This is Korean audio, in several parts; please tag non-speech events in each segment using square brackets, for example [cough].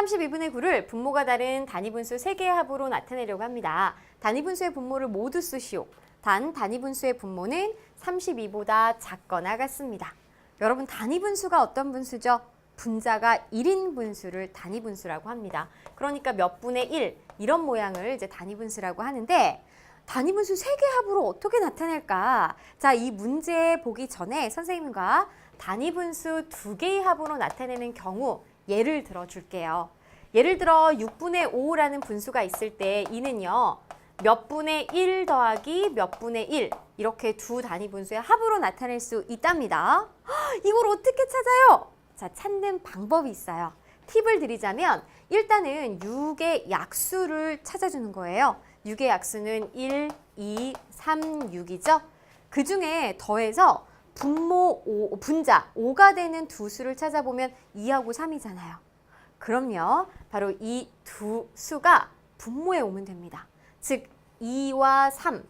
32분의 9를 분모가 다른 단위분수 3개의 합으로 나타내려고 합니다. 단위분수의 분모를 모두 쓰시오. 단 단위분수의 분모는 32보다 작거나 같습니다. 여러분 단위분수가 어떤 분수죠? 분자가 1인 분수를 단위분수라고 합니다. 그러니까 몇 분의 1 이런 모양을 이제 단위분수라고 하는데 단위분수 3개 합으로 어떻게 나타낼까? 자, 이 문제 보기 전에 선생님과 단위분수 2개의 합으로 나타내는 경우 예를 들어 줄게요. 예를 들어 6분의 5라는 분수가 있을 때 이는요. 몇 분의 1 더하기 몇 분의 1 이렇게 두 단위 분수의 합으로 나타낼 수 있답니다. 헉, [gasps] 이걸 어떻게 찾아요? 자, 찾는 방법이 있어요. 팁을 드리자면 일단은 6의 약수를 찾아주는 거예요. 6의 약수는 1, 2, 3, 6이죠. 그 중에 더해서 분모 5, 분자 5가 되는 두 수를 찾아보면 2하고 3이잖아요. 그럼요. 바로 이 두 수가 분모에 오면 됩니다. 즉 2와 3,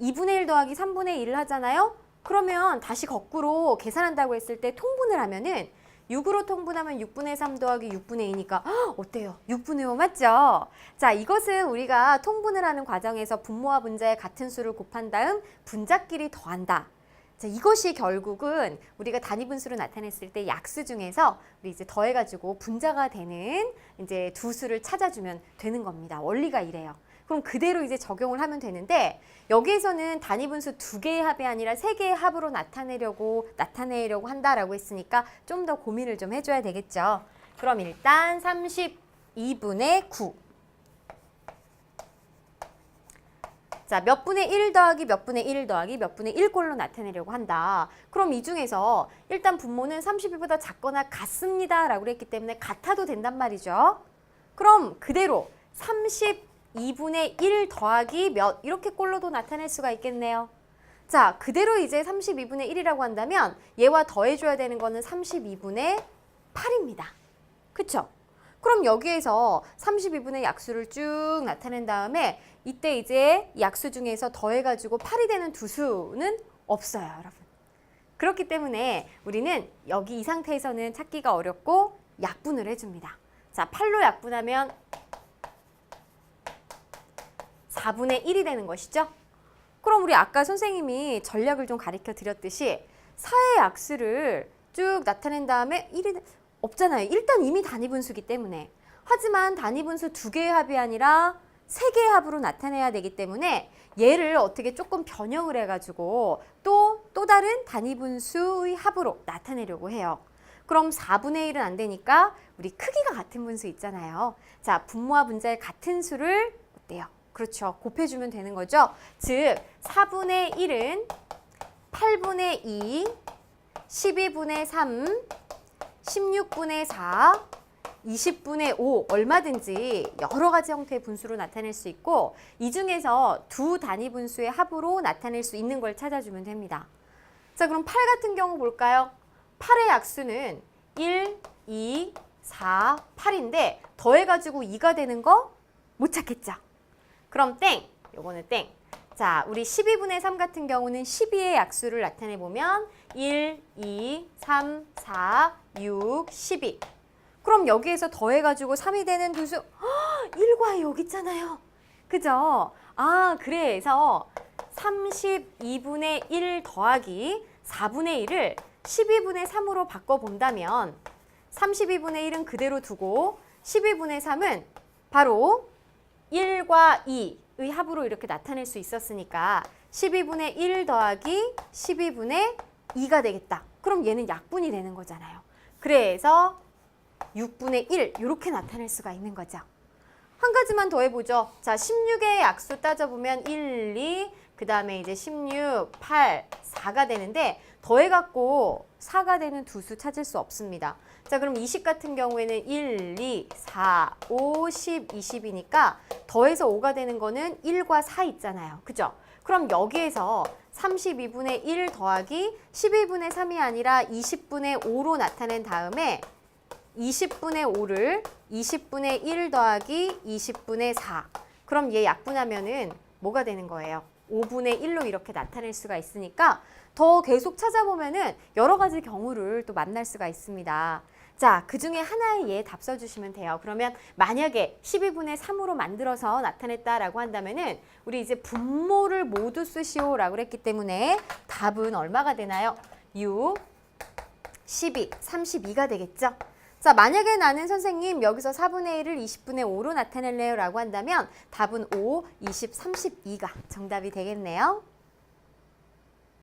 2분의 1 더하기 3분의 1을 하잖아요. 그러면 다시 거꾸로 계산한다고 했을 때 통분을 하면은 6으로 통분하면 6분의 3 더하기 6분의 2니까 어때요? 6분의 5 맞죠? 자, 이것은 우리가 통분을 하는 과정에서 분모와 분자의 같은 수를 곱한 다음 분자끼리 더한다. 자, 이것이 결국은 우리가 단위 분수로 나타냈을 때 약수 중에서 우리 이제 더해 가지고 분자가 되는 이제 두 수를 찾아주면 되는 겁니다. 원리가 이래요. 그럼 그대로 이제 적용을 하면 되는데 여기에서는 단위 분수 두 개의 합이 아니라 세 개의 합으로 나타내려고 나타내려고 한다라고 했으니까 좀 더 고민을 좀 해줘야 되겠죠. 그럼 일단 32분의 9. 자, 몇 분의 1 더하기 몇 분의 1 더하기 몇 분의 1꼴로 나타내려고 한다. 그럼 이 중에서 일단 분모는 32보다 작거나 같습니다. 라고 했기 때문에 같아도 된단 말이죠. 그럼 그대로 32분의 1 더하기 몇 이렇게 꼴로도 나타낼 수가 있겠네요. 자, 그대로 이제 32분의 1이라고 한다면 얘와 더해줘야 되는 거는 32분의 8입니다. 그쵸? 그럼 여기에서 32분의 약수를 쭉 나타낸 다음에 이때 이제 약수 중에서 더해가지고 8이 되는 두 수는 없어요, 여러분. 그렇기 때문에 우리는 여기 이 상태에서는 찾기가 어렵고 약분을 해줍니다. 자, 8로 약분하면 4분의 1이 되는 것이죠. 그럼 우리 아까 선생님이 전략을 좀 가르쳐 드렸듯이 4의 약수를 쭉 나타낸 다음에 1이 없잖아요. 일단 이미 단위분수기 때문에. 하지만 단위분수 두 개의 합이 아니라 세 개의 합으로 나타내야 되기 때문에 얘를 어떻게 조금 변형을 해가지고 또, 또 다른 단위분수의 합으로 나타내려고 해요. 그럼 4분의 1은 안 되니까 우리 크기가 같은 분수 있잖아요. 자, 분모와 분자의 같은 수를 어때요? 그렇죠. 곱해주면 되는 거죠. 즉, 4분의 1은 8분의 2, 12분의 3, 16분의 4, 20분의 5 얼마든지 여러 가지 형태의 분수로 나타낼 수 있고 이 중에서 두 단위 분수의 합으로 나타낼 수 있는 걸 찾아주면 됩니다. 자 그럼 8 같은 경우 볼까요? 8의 약수는 1, 2, 4, 8인데 더해가지고 2가 되는 거 못 찾겠죠? 그럼 땡! 요거는 땡! 자, 우리 12분의 3 같은 경우는 12의 약수를 나타내 보면 1, 2, 3, 4, 6, 12. 그럼 여기에서 더해가지고 3이 되는 두수, 헉, 1과 여기 있잖아요. 그죠? 아, 그래서 32분의 1 더하기 4분의 1을 12분의 3으로 바꿔본다면 32분의 1은 그대로 두고 12분의 3은 바로 1과 2 의 합으로 이렇게 나타낼 수 있었으니까 12분의 1 더하기 12분의 2가 되겠다. 그럼 얘는 약분이 되는 거잖아요. 그래서 6분의 1 이렇게 나타낼 수가 있는 거죠. 한 가지만 더 해보죠. 자, 16의 약수 따져보면 1, 2, 그 다음에 이제 16, 8, 4가 되는데 더해갖고 4가 되는 두 수 찾을 수 없습니다. 자, 그럼 20 같은 경우에는 1, 2, 4, 5, 10, 20이니까 더해서 5가 되는 거는 1과 4 있잖아요. 그죠? 그럼 여기에서 32분의 1 더하기 12분의 3이 아니라 20분의 5로 나타낸 다음에 20분의 5를 20분의 1 더하기 20분의 4. 그럼 얘 약분하면은 뭐가 되는 거예요? 5분의 1로 이렇게 나타낼 수가 있으니까 더 계속 찾아보면은 여러 가지 경우를 또 만날 수가 있습니다. 자, 그 중에 하나의 예 답 써주시면 돼요. 그러면 만약에 12분의 3으로 만들어서 나타냈다라고 한다면은 우리 이제 분모를 모두 쓰시오라고 했기 때문에 답은 얼마가 되나요? 6, 12, 32가 되겠죠? 자, 만약에 나는 선생님 여기서 4분의 1을 20분의 5로 나타낼래요 라고 한다면 답은 5, 20, 32가 정답이 되겠네요.